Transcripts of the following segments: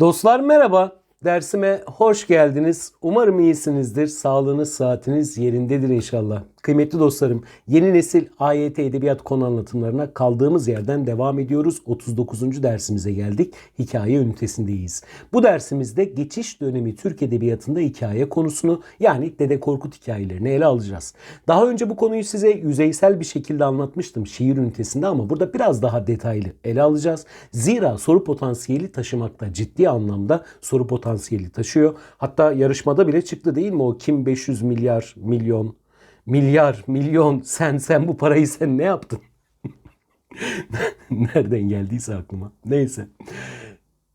Dostlar merhaba. Dersime hoş geldiniz. Umarım iyisinizdir. Sağlığınız, saatiniz yerindedir inşallah. Kıymetli dostlarım, yeni nesil AYT edebiyat konu anlatımlarına kaldığımız yerden devam ediyoruz. 39. dersimize geldik. Hikaye ünitesindeyiz. Bu dersimizde geçiş dönemi Türk edebiyatında hikaye konusunu yani Dede Korkut hikayelerini ele alacağız. Daha önce bu konuyu size yüzeysel bir şekilde anlatmıştım şiir ünitesinde ama burada biraz daha detaylı ele alacağız. Zira soru potansiyeli taşımakta ciddi anlamda soru potansiyeli taşıyor. Hatta yarışmada bile çıktı değil mi o kim 500 milyar milyon milyar milyon sen sen bu parayı sen ne yaptın? Nereden geldiyse aklıma. Neyse.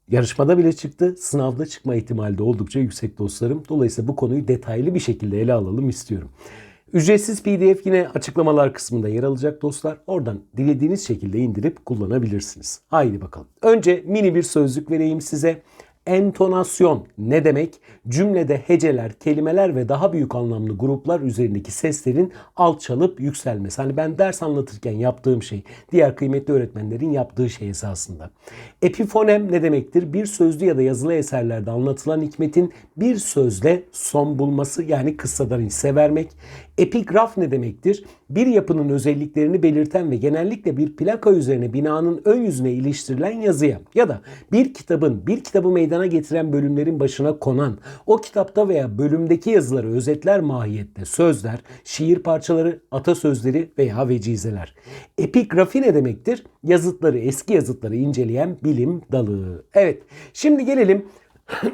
Yarışmada bile çıktı. Sınavda çıkma ihtimali de oldukça yüksek dostlarım. Dolayısıyla bu konuyu detaylı bir şekilde ele alalım istiyorum. Ücretsiz PDF yine açıklamalar kısmında yer alacak dostlar. Oradan dilediğiniz şekilde indirip kullanabilirsiniz. Haydi bakalım. Önce mini bir sözlük vereyim size. Entonasyon ne demek? Cümlede heceler, kelimeler ve daha büyük anlamlı gruplar üzerindeki seslerin alçalıp yükselmesi. Hani ben ders anlatırken yaptığım şey, diğer kıymetli öğretmenlerin yaptığı şey esasında. Epifonem ne demektir? Bir sözlü ya da yazılı eserlerde anlatılan hikmetin bir sözle son bulması yani kıssadan hisse vermek. Epigraf ne demektir? Bir yapının özelliklerini belirten ve genellikle bir plaka üzerine binanın ön yüzüne iliştirilen yazıya ya da bir kitabın bir kitabı meydana getiren bölümlerin başına konan o kitapta veya bölümdeki yazıları özetler mahiyette sözler, şiir parçaları, atasözleri veya vecizeler. Epigrafi ne demektir? Yazıtları, eski yazıtları inceleyen bilim dalı. Evet, şimdi gelelim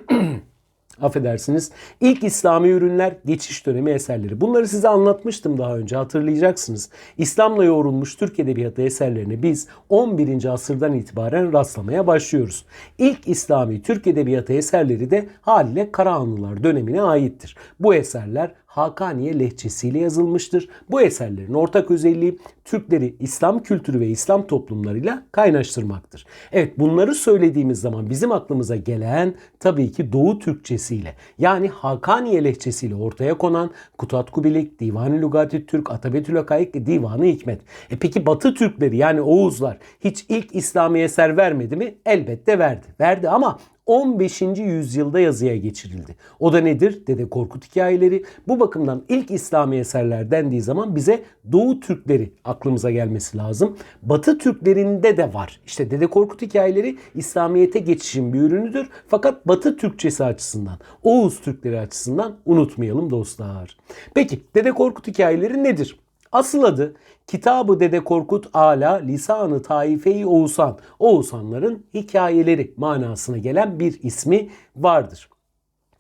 affedersiniz. İlk İslami ürünler geçiş dönemi eserleri. Bunları size anlatmıştım daha önce hatırlayacaksınız. İslam'la yoğrulmuş Türk Edebiyatı eserlerine biz 11. asırdan itibaren rastlamaya başlıyoruz. İlk İslami Türk Edebiyatı eserleri de haliyle Karahanlılar dönemine aittir. Bu eserler Hakaniye lehçesiyle yazılmıştır. Bu eserlerin ortak özelliği Türkleri İslam kültürü ve İslam toplumlarıyla kaynaştırmaktır. Evet bunları söylediğimiz zaman bizim aklımıza gelen tabii ki Doğu Türkçesiyle yani Hakaniye lehçesiyle ortaya konan Kutat Kubilik, Divan-ı Lugati Türk, Atabetül Hakaik ve Divan-ı Hikmet. E peki Batı Türkleri yani Oğuzlar hiç ilk İslami eser vermedi mi? Elbette verdi. Verdi ama 15. yüzyılda yazıya geçirildi. O da nedir? Dede Korkut hikayeleri. Bu bakımdan ilk İslami eserler dendiği zaman bize Doğu Türkleri aklımıza gelmesi lazım. Batı Türklerinde de var. İşte Dede Korkut hikayeleri İslamiyet'e geçişin bir ürünüdür. Fakat Batı Türkçesi açısından, Oğuz Türkleri açısından unutmayalım dostlar. Peki Dede Korkut hikayeleri nedir? Asıl adı Kitabı Dede Korkut Ala Lisanı Taife-i Oğuzhan. Oğuzhanların hikayeleri manasına gelen bir ismi vardır.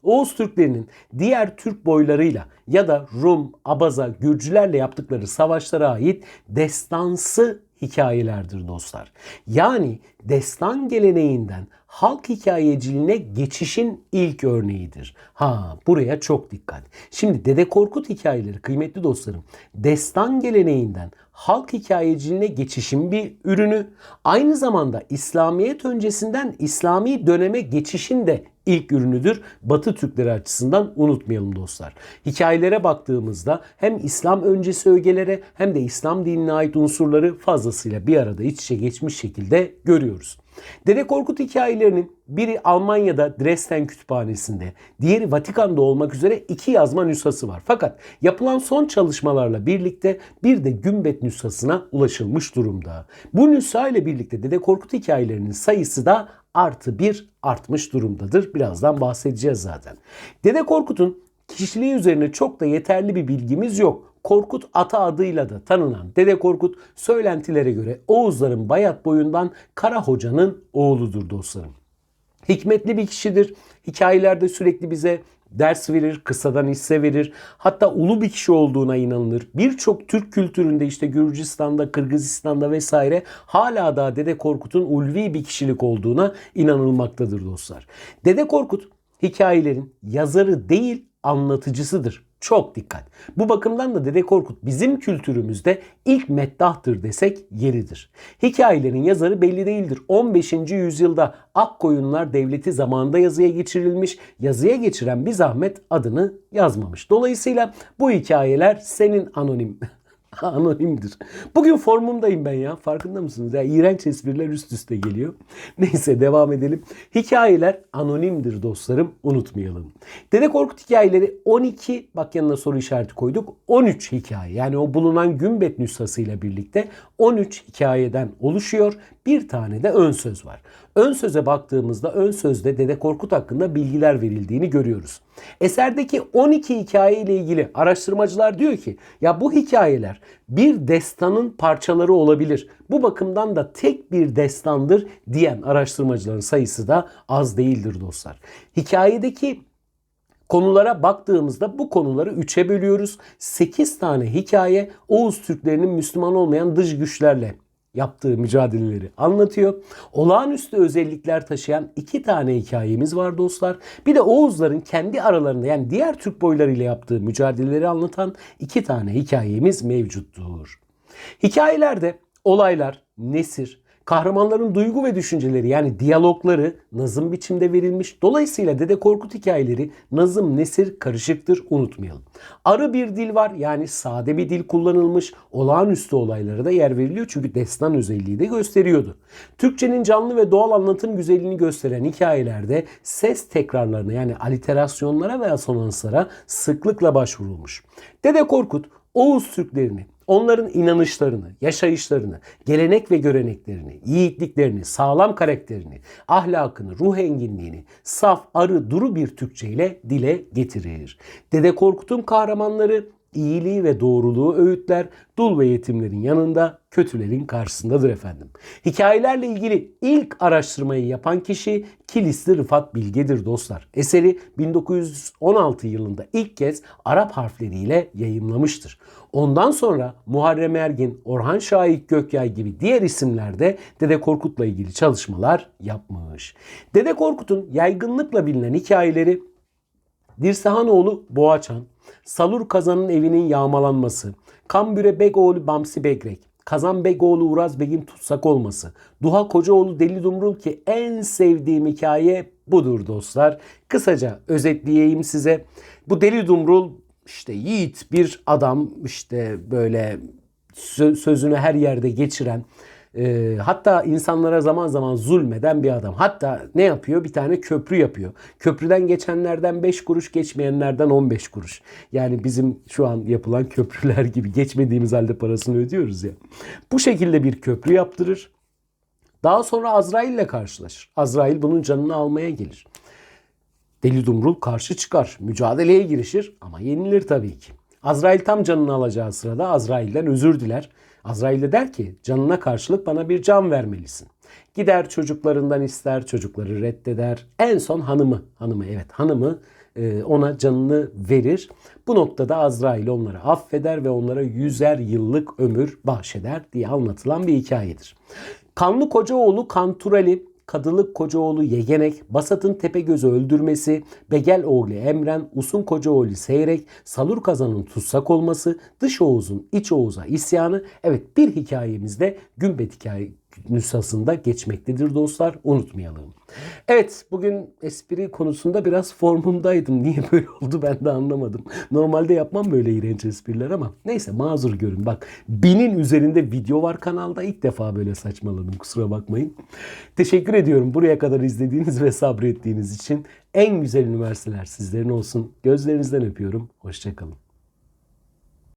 Oğuz Türklerinin diğer Türk boylarıyla ya da Rum, Abaza, Gürcülerle yaptıkları savaşlara ait destansı hikayelerdir dostlar. Yani destan geleneğinden halk hikayeciliğine geçişin ilk örneğidir. Ha buraya çok dikkat. Şimdi Dede Korkut hikayeleri kıymetli dostlarım destan geleneğinden halk hikayeciliğine geçişin bir ürünü. Aynı zamanda İslamiyet öncesinden İslami döneme geçişin de ilk ürünüdür. Batı Türkleri açısından unutmayalım dostlar. Hikayelere baktığımızda hem İslam öncesi ögelere hem de İslam dinine ait unsurları fazlasıyla bir arada iç içe geçmiş şekilde görüyoruz. Dede Korkut hikayelerinin biri Almanya'da Dresden Kütüphanesi'nde, diğeri Vatikan'da olmak üzere iki yazma nüshası var. Fakat yapılan son çalışmalarla birlikte bir de Gümbet nüshasına ulaşılmış durumda. Bu nüsha ile birlikte Dede Korkut hikayelerinin sayısı da artı bir artmış durumdadır. Birazdan bahsedeceğiz zaten. Dede Korkut'un kişiliği üzerine çok da yeterli bir bilgimiz yok. Korkut ata adıyla da tanınan Dede Korkut söylentilere göre Oğuzların Bayat boyundan Kara Hoca'nın oğludur dostlarım. Hikmetli bir kişidir. Hikayelerde sürekli bize ders verir, kısadan hisse verir. Hatta ulu bir kişi olduğuna inanılır. Birçok Türk kültüründe işte Gürcistan'da, Kırgızistan'da vesaire hala da Dede Korkut'un ulvi bir kişilik olduğuna inanılmaktadır dostlar. Dede Korkut hikayelerin yazarı değil anlatıcısıdır. Çok dikkat. Bu bakımdan da Dede Korkut bizim kültürümüzde ilk meddahtır desek yeridir. Hikayelerin yazarı belli değildir. 15. yüzyılda Akkoyunlar Devleti zamanında yazıya geçirilmiş. Yazıya geçiren bir zahmet adını yazmamış. Dolayısıyla bu hikayeler senin anonim Anonimdir. Bugün formumdayım ben ya. Farkında mısınız? Ya iğrenç espriler üst üste geliyor. Neyse devam edelim. Hikayeler anonimdir dostlarım. Unutmayalım. Dede Korkut hikayeleri 12 bak yanına soru işareti koyduk. 13 hikaye. Yani o bulunan Gümbet nüshasıyla birlikte 13 hikayeden oluşuyor. Bir tane de ön söz var. Ön söze baktığımızda ön sözde Dede Korkut hakkında bilgiler verildiğini görüyoruz. Eserdeki 12 hikaye ile ilgili araştırmacılar diyor ki ya bu hikayeler bir destanın parçaları olabilir. Bu bakımdan da tek bir destandır diyen araştırmacıların sayısı da az değildir dostlar. Hikayedeki Konulara baktığımızda bu konuları 3'e bölüyoruz. 8 tane hikaye Oğuz Türklerinin Müslüman olmayan dış güçlerle yaptığı mücadeleleri anlatıyor. Olağanüstü özellikler taşıyan iki tane hikayemiz var dostlar. Bir de Oğuzların kendi aralarında yani diğer Türk boylarıyla yaptığı mücadeleleri anlatan iki tane hikayemiz mevcuttur. Hikayelerde olaylar, nesir, kahramanların duygu ve düşünceleri yani diyalogları nazım biçimde verilmiş. Dolayısıyla Dede Korkut hikayeleri nazım, nesir karışıktır unutmayalım. Arı bir dil var yani sade bir dil kullanılmış. Olağanüstü olaylara da yer veriliyor çünkü destan özelliği de gösteriyordu. Türkçenin canlı ve doğal anlatım güzelliğini gösteren hikayelerde ses tekrarlarına yani aliterasyonlara ve asonanslara sıklıkla başvurulmuş. Dede Korkut Oğuz Türklerini onların inanışlarını, yaşayışlarını, gelenek ve göreneklerini, yiğitliklerini, sağlam karakterini, ahlakını, ruh enginliğini saf, arı, duru bir Türkçe ile dile getirir. Dede Korkut'un kahramanları iyiliği ve doğruluğu öğütler, dul ve yetimlerin yanında kötülerin karşısındadır efendim. Hikayelerle ilgili ilk araştırmayı yapan kişi Kilisli Rıfat Bilge'dir dostlar. Eseri 1916 yılında ilk kez Arap harfleriyle yayımlamıştır. Ondan sonra Muharrem Ergin, Orhan Şahik Gökyay gibi diğer isimler de Dede Korkut'la ilgili çalışmalar yapmış. Dede Korkut'un yaygınlıkla bilinen hikayeleri Dirsehanoğlu Boğaçan, Salur Kazan'ın evinin yağmalanması, Kambüre Begoğlu Bamsi Begrek, Kazan Begoğlu Uraz Begim tutsak olması, Duha Kocaoğlu Deli Dumrul ki en sevdiğim hikaye budur dostlar. Kısaca özetleyeyim size. Bu Deli Dumrul işte yiğit bir adam işte böyle sö- sözünü her yerde geçiren e, hatta insanlara zaman zaman zulmeden bir adam. Hatta ne yapıyor? Bir tane köprü yapıyor. Köprüden geçenlerden 5 kuruş, geçmeyenlerden 15 kuruş. Yani bizim şu an yapılan köprüler gibi geçmediğimiz halde parasını ödüyoruz ya. Bu şekilde bir köprü yaptırır. Daha sonra Azrail ile karşılaşır. Azrail bunun canını almaya gelir. Deli Dumrul karşı çıkar. Mücadeleye girişir ama yenilir tabii ki. Azrail tam canını alacağı sırada Azrail'den özür diler. Azrail de der ki canına karşılık bana bir can vermelisin. Gider çocuklarından ister, çocukları reddeder. En son hanımı, hanımı evet hanımı e, ona canını verir. Bu noktada Azrail onları affeder ve onlara yüzer yıllık ömür bahşeder diye anlatılan bir hikayedir. Kanlı Kocaoğlu Kanturali Kadılık Kocaoğlu Yegenek, Basat'ın Tepegöz'ü öldürmesi, Begel oğlu Emren, Usun Kocaoğlu Seyrek, Salur Kazan'ın tutsak olması, Dış Oğuz'un İç Oğuz'a isyanı. Evet bir hikayemizde Gümbet hikaye nüshasında geçmektedir dostlar. Unutmayalım. Evet bugün espri konusunda biraz formumdaydım. Niye böyle oldu ben de anlamadım. Normalde yapmam böyle iğrenç espriler ama neyse mazur görün. Bak binin üzerinde video var kanalda. İlk defa böyle saçmaladım kusura bakmayın. Teşekkür ediyorum buraya kadar izlediğiniz ve sabrettiğiniz için. En güzel üniversiteler sizlerin olsun. Gözlerinizden öpüyorum. Hoşçakalın.